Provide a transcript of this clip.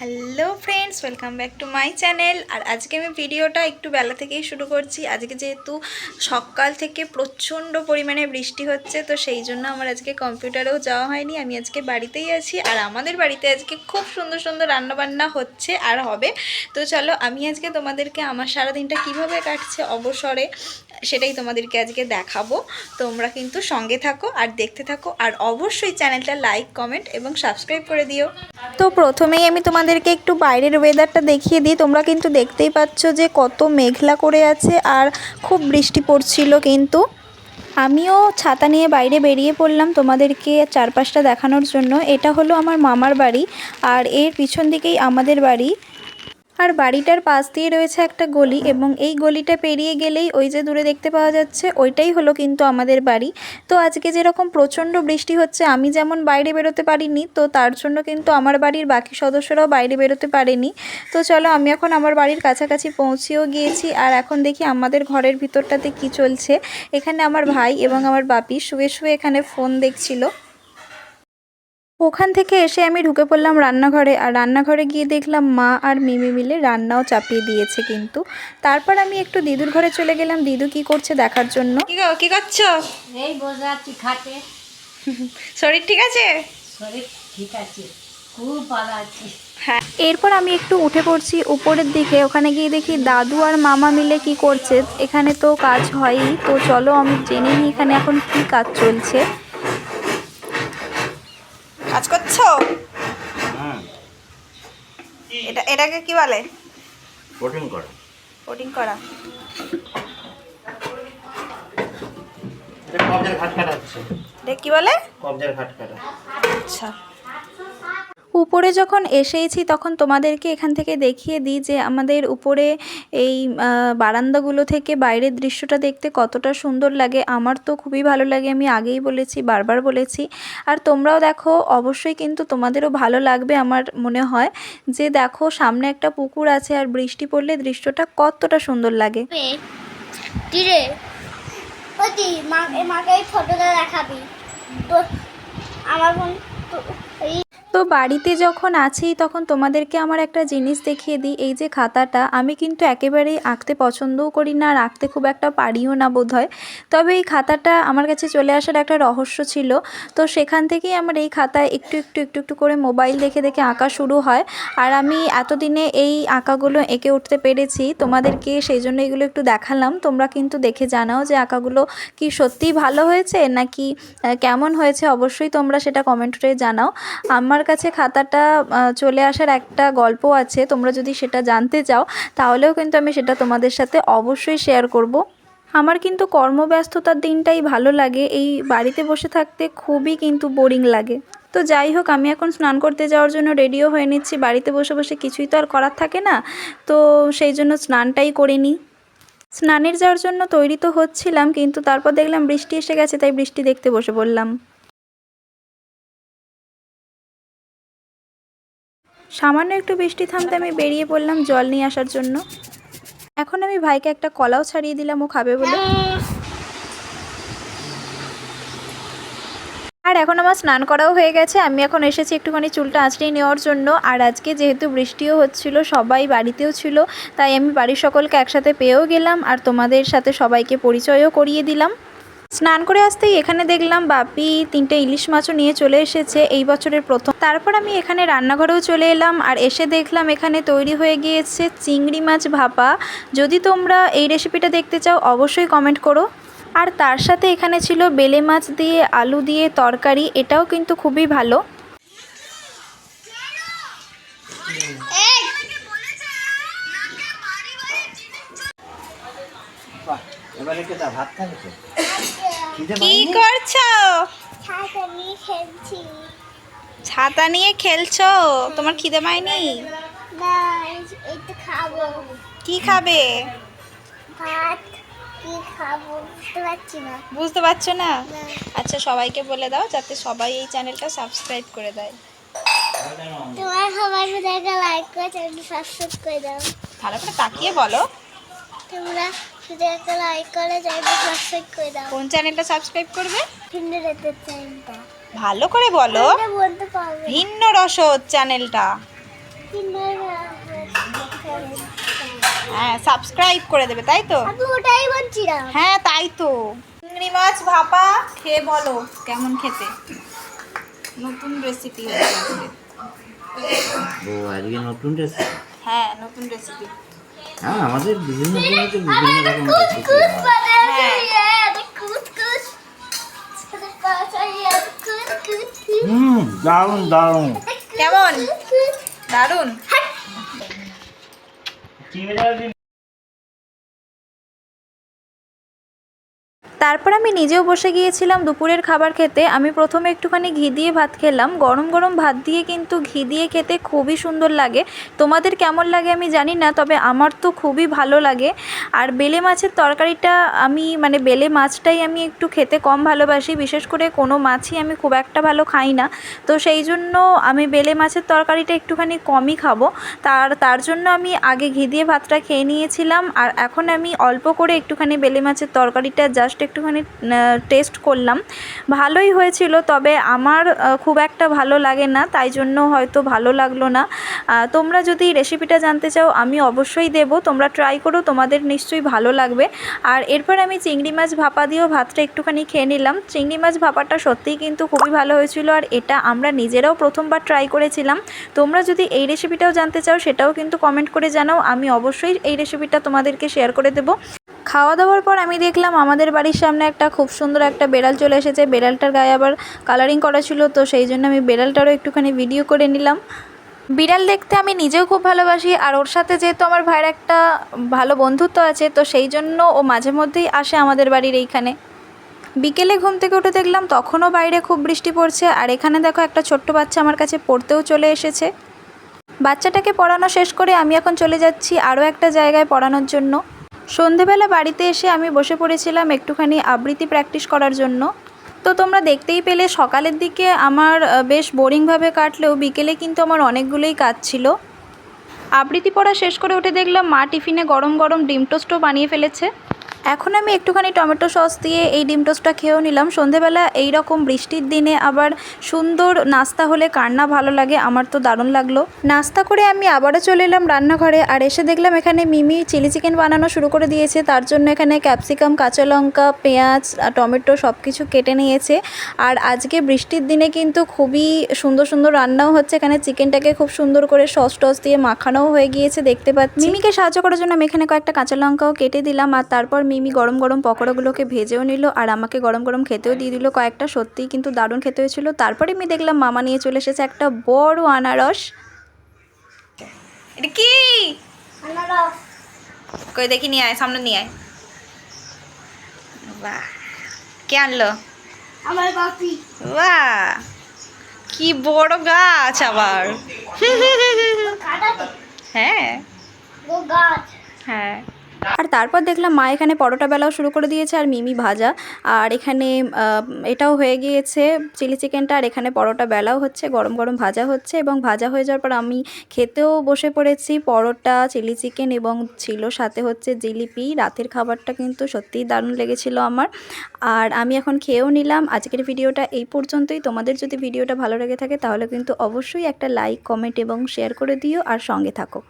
Hello friends, welcome back to my channel. আর আজকে আমি ভিডিওটা একটু বেলা থেকেই শুরু করছি। আজকে যেহেতু সকাল থেকে প্রচণ্ড পরিমাণে বৃষ্টি হচ্ছে, তো সেই জন্য আমার আজকে কম্পিউটারেও যাওয়া হয়নি। আমি আজকে বাড়িতেই আছি আর আমাদের বাড়িতে আজকে খুব সুন্দর সুন্দর রান্নাবান্না হচ্ছে আর হবে। তো চলো আমি আজকে তোমাদেরকে আমার সারাদিনটা কীভাবে কাটছে অবসরে সেটাই তোমাদেরকে আজকে দেখাবো। তোমরা কিন্তু সঙ্গে থাকো আর দেখতে থাকো। আর অবশ্যই চ্যানেলটা লাইক কমেন্ট এবং সাবস্ক্রাইব করে দিও। তো প্রথমেই আমি তোমাদেরকে একটু বাইরের ওয়েদারটা দেখিয়ে দিই। তোমরা কিন্তু দেখতেই পাচ্ছ যে কত মেঘলা করে আছে আর খুব বৃষ্টি পড়ছিল কিন্তু। আমিও ছাতা নিয়ে বাইরে বেরিয়ে পড়লাম তোমাদেরকে চারপাশটা দেখানোর জন্য। এটা হলো আমার মামার বাড়ি আর এর পিছন দিকেই আমাদের বাড়ি। আর বাড়িটার পাশ দিয়ে রয়েছে একটা গলি এবং এই গলিটা পেরিয়ে গেলেই ওই যে দূরে দেখতে পাওয়া যাচ্ছে, ওইটাই হলো কিন্তু আমাদের বাড়ি। তো আজকে যেরকম প্রচণ্ড বৃষ্টি হচ্ছে, আমি যেমন বাইরে বেরোতে পারিনি, তো তার জন্য কিন্তু আমার বাড়ির বাকি সদস্যরাও বাইরে বেরোতে পারেনি। তো চলো আমি এখন আমার বাড়ির কাছাকাছি পৌঁছেও গিয়েছি আর এখন দেখি আমাদের ঘরের ভিতরটাতে কি চলছে। এখানে আমার ভাই এবং আমার বাপি শুয়ে শুয়ে এখানে ফোন দেখছিল। ওখান থেকে এসে আমি ঢুকে পড়লাম রান্নাঘরে আর রান্নাঘরে গিয়ে দেখলাম মা আর মিমি মিলে রান্নাও চাপিয়ে দিয়েছে কিন্তু। তারপর আমি একটু দিদুর ঘরে চলে গেলাম দিদু কি করছে দেখার জন্য। কি করছ? এই শরীর ঠিক আছে? শরীর ঠিক আছে খুব ভালো আছি। হ্যাঁ। এরপর আমি একটু উঠে পড়ছি উপরের দিকে ওখানে গিয়ে দেখি দাদু আর মামা মিলে কি করছে। এখানে তো কাজ হয়ই তো চলো আমি জেনে নিই এখানে এখন কি কাজ চলছে। কাজ করছ? হুম এটা এটাকে কি বলে? কোটিং করা। কোডিং করা। এটা কবজের ঘাট কাটা হচ্ছে এটা কি বলে? কবজের ঘাট কাটা। আচ্ছা। উপরে যখন এসেইছি, তখন তোমাদেরকে এখান থেকে দেখিয়ে দিই যে আমাদের উপরে এই বারান্দাগুলো থেকে বাইরের দৃশ্যটা দেখতে কতটা সুন্দর লাগে। আমার তো খুবই ভালো লাগে, আমি আগেই বলেছি, বারবার বলেছি। আর তোমরাও দেখো, অবশ্যই কিন্তু তোমাদেরও ভালো লাগবে আমার মনে হয় যে দেখো, সামনে একটা পুকুর আছে আর বৃষ্টি পড়লে দৃশ্যটা কতটা সুন্দর লাগে। ফটোটা দেখাবি। আমার তো বাড়িতে যখন আছি, তখন তোমাদেরকে আমার একটা জিনিস দেখিয়ে দিই। এই যে খাতাটা, আমি কিন্তু একেবারেই আঁকতে পছন্দও করি না আর আঁকতে খুব একটা পারিও না বোধ হয় তবে এই খাতাটা আমার কাছে চলে আসার একটা রহস্য ছিল। তো সেখান থেকেই আমার এই খাতায় একটু একটু একটু একটু করে মোবাইল দেখে দেখে আঁকা শুরু হয়। আর আমি এতদিনে এই আঁকাগুলো এঁকে উঠতে পেরেছি। তোমাদেরকে সেই জন্য এগুলো একটু দেখালাম। তোমরা কিন্তু দেখে জানাও যে আঁকাগুলো কি সত্যিই ভালো হয়েছে নাকি কেমন হয়েছে? অবশ্যই তোমরা সেটা কমেন্টে জানাও। আমার কাছে খাতাটা চলে আসার একটা গল্প আছে। তোমরা যদি সেটা জানতে চাও, তাহলেও কিন্তু আমি সেটা তোমাদের সাথে অবশ্যই শেয়ার করব। আমার কিন্তু কর্মব্যস্ততার দিনটাই ভালো লাগে। এই বাড়িতে বসে থাকতে খুবই কিন্তু বোরিং লাগে। তো যাই হোক, আমি এখন স্নান করতে যাওয়ার জন্য রেডিও হয়ে নিচ্ছি। বাড়িতে বসে বসে কিছুই তো আর করার থাকে না। তো সেই জন্য স্নানটাই করে নিই। স্নানের যাওয়ার জন্য তৈরি তো হচ্ছিলাম, কিন্তু তারপর দেখলাম বৃষ্টি এসে গেছে, তাই বৃষ্টি দেখতে বসে পড়লাম। সামান্য একটু বৃষ্টি থামতে আমি বেরিয়ে পড়লাম জল নিয়ে আসার জন্য। এখন আমি ভাইকে একটা কলাও ছাড়িয়ে দিলাম, ও খাবে বলে। আর এখন আমার স্নান করাও হয়ে গেছে, আমি এখন এসেছি একটুখানি চুলটা আঁচড়িয়ে নেওয়ার জন্য। আর আজকে যেহেতু বৃষ্টিও হচ্ছিল, সবাই বাড়িতেও ছিল, তাই আমি বাড়ির সকলকে একসাথে পেয়েও গেলাম, আর তোমাদের সাথে সবাইকে পরিচয়ও করিয়ে দিলাম। স্নান করে আসতেই এখানে দেখলাম বাপি তিনটে ইলিশ মাছও নিয়ে চলে এসেছে এই বছরের প্রথম। তারপর আমি এখানে রান্নাঘরেও চলে এলাম আর এসে দেখলাম এখানে তৈরি হয়ে গিয়েছে চিংড়ি মাছ ভাপা। যদি তোমরা এই রেসিপিটা দেখতে চাও, অবশ্যই কমেন্ট করো। আর তার সাথে এখানে ছিল বেলে মাছ দিয়ে, আলু দিয়ে তরকারি, এটাও কিন্তু খুবই ভালো। এবারে কে তা ভাত খাবে তো কি করছ? ছাতা নিয়ে খেলছি। ছাতা নিয়ে খেলছো? তোমার খিদে পায়নি না এই- এই খাব। কি খাবে? ভাত কি খাব বুঝতে পারছি না। বুঝতে পারছ না। আচ্ছা সবাইকে বলে দাও যাতে সবাই এই চ্যানেলটা সাবস্ক্রাইব করে দেয়। তোমার সবাই ভিডিওকে লাইক করে চ্যানেল সাবস্ক্রাইব করে দাও। ভালো করে তাকিয়ে বলো। তোমরা ভিডিওকে লাইক করে চ্যানেল সাবস্ক্রাইব করে দাও। কোন চ্যানেলটা সাবস্ক্রাইব করবে? ভিন্ন রেতের চ্যানেলটা ভালো করে বলো। বলতে পারবে ভিন্ন রসদ চ্যানেলটা হ্যাঁ সাবস্ক্রাইব করে দেবে তাই তো? আমি ওটাই বলছিলাম। হ্যাঁ তাই তো। চিংড়ি মাছ ভাপা খেয়ে বলো কেমন খেতে? নতুন রেসিপি হচ্ছে আজকে। ও আজকে নতুন রেসিপি হ্যাঁ নতুন রেসিপি হ্যাঁ আমাদের বিভিন্ন দিনে তো বিভিন্ন রকম হয়। হুম দারুণ দারুণ। কেমন? দারুণ তারপর আমি নিজেও বসে গিয়েছিলাম দুপুরের খাবার খেতে। আমি প্রথমে একটুখানি ঘি দিয়ে ভাত খেলাম। গরম গরম ভাত দিয়ে কিন্তু ঘি দিয়ে খেতে খুবই সুন্দর লাগে। তোমাদের কেমন লাগে আমি জানি না, তবে আমার তো খুবই ভালো লাগে। আর বেলে মাছের তরকারিটা আমি মানে বেলে মাছটাই আমি একটু খেতে কম ভালোবাসি। বিশেষ করে কোনো মাছই আমি খুব একটা ভালো খাই না। তো সেই জন্য আমি বেলে মাছের তরকারিটা একটুখানি কমই খাব। তার তার জন্য আমি আগে ঘি দিয়ে ভাতটা খেয়ে নিয়েছিলাম। আর এখন আমি অল্প করে একটুখানি বেলে মাছের তরকারিটা জাস্ট একটুখানি টেস্ট করলাম। ভালোই হয়েছিল, তবে আমার খুব একটা ভালো লাগে না, তাই জন্য হয়তো ভালো লাগল না। তোমরা যদি রেসিপিটা জানতে চাও, আমি অবশ্যই দেব। তোমরা ট্রাই করো, তোমাদের নিশ্চয়ই ভালো লাগবে। আর এরপর আমি চিংড়ি মাছ ভাপা দিয়েও ভাতটা একটুখানি খেয়ে নিলাম। চিংড়ি মাছ ভাপাটা সত্যিই কিন্তু খুবই ভালো হয়েছিল, আর এটা আমরা নিজেরাও প্রথমবার ট্রাই করেছিলাম। তোমরা যদি এই রেসিপিটাও জানতে চাও, সেটাও কিন্তু কমেন্ট করে জানাও। আমি অবশ্যই এই রেসিপিটা তোমাদেরকে শেয়ার করে দেবো। খাওয়া দাওয়ার পর আমি দেখলাম আমাদের বাড়ির সামনে একটা খুব সুন্দর একটা বেড়াল চলে এসেছে। বেড়ালটার গায়ে আবার কালারিং করা ছিল, তো সেই জন্য আমি বেড়ালটারও একটুখানি ভিডিও করে নিলাম। বিড়াল দেখতে আমি নিজেও খুব ভালোবাসি, আর ওর সাথে যেহেতু আমার ভাইয়ের একটা ভালো বন্ধুত্ব আছে, তো সেই জন্য ও মাঝে মধ্যেই আসে আমাদের বাড়ির এইখানে। বিকেলে ঘুম থেকে উঠে দেখলাম তখনও বাইরে খুব বৃষ্টি পড়ছে, আর এখানে দেখো একটা ছোট্ট বাচ্চা আমার কাছে পড়তেও চলে এসেছে। বাচ্চাটাকে পড়ানো শেষ করে আমি এখন চলে যাচ্ছি আরও একটা জায়গায় পড়ানোর জন্য। সন্ধেবেলা বাড়িতে এসে আমি বসে পড়েছিলাম একটুখানি আবৃত্তি প্র্যাকটিস করার জন্য। তো তোমরা দেখতেই পেলে সকালের দিকে আমার বেশ বোরিংভাবে কাটলেও বিকেলে কিন্তু আমার অনেকগুলোই কাজ ছিল। আবৃত্তি পড়া শেষ করে উঠে দেখলাম মা টিফিনে গরম গরম ডিম টোস্টও বানিয়ে ফেলেছে। এখন আমি একটুখানি টমেটো সস দিয়ে এই ডিম টোস্টটা খেয়েও নিলাম। সন্ধেবেলা এই রকম বৃষ্টির দিনে আবার সুন্দর নাস্তা হলে কার না ভালো লাগে, আমার তো দারুণ লাগল। নাস্তা করে আমি আবারও চলে এলাম রান্নাঘরে আর এসে দেখলাম এখানে মিমি চিলি চিকেন বানানো শুরু করে দিয়েছে। তার জন্য এখানে ক্যাপসিকাম, কাঁচা লঙ্কা, পেঁয়াজ আর টমেটো সব কিছু কেটে নিয়েছে। আর আজকে বৃষ্টির দিনে কিন্তু খুবই সুন্দর সুন্দর রান্নাও হচ্ছে। এখানে চিকেনটাকে খুব সুন্দর করে সস টস দিয়ে মাখানোও হয়ে গিয়েছে, দেখতে পাচ্ছি। মিমিকে সাহায্য করার জন্য আমি এখানে কয়েকটা কাঁচা লঙ্কাও কেটে দিলাম আর তারপর মিমি গরম গরম পকোড়াগুলোকে ভেজেও নিল আর আমাকে গরম গরম খেতেও দিয়ে দিল কয়েকটা। সত্যিই কিন্তু দারুণ খেতে হয়েছিল। তারপরে আমি দেখলাম মামা নিয়ে চলে এসেছে একটা বড় আনারস। এটা কি? কই দেখি নিয়ে আয় সামনে নিয়ে আয়। বাহ। কে আনলো? আমার বাপি। বাহ। কি বড় গাছ আবার। হ্যাঁ। গাছ। হ্যাঁ। আর তারপর দেখলাম মা এখানে পরোটা বেলাও শুরু করে দিয়েছে আর মিমি ভাজা। আর এখানে এটাও হয়ে গিয়েছে চিলি চিকেনটা আর এখানে পরোটা বেলাও হচ্ছে, গরম গরম ভাজা হচ্ছে এবং ভাজা হয়ে যাওয়ার পর আমি খেতেও বসে পড়েছি। পরোটা, চিলি চিকেন এবং ছিল সাথে হচ্ছে জিলিপি। রাতের খাবারটা কিন্তু সত্যিই দারুণ লেগেছিল আমার। আর আমি এখন খেয়েও নিলাম। আজকের ভিডিওটা এই পর্যন্তই। তোমাদের যদি ভিডিওটা ভালো লেগে থাকে তাহলে কিন্তু অবশ্যই একটা লাইক, কমেন্ট এবং শেয়ার করে দিও আর সঙ্গে থাকো।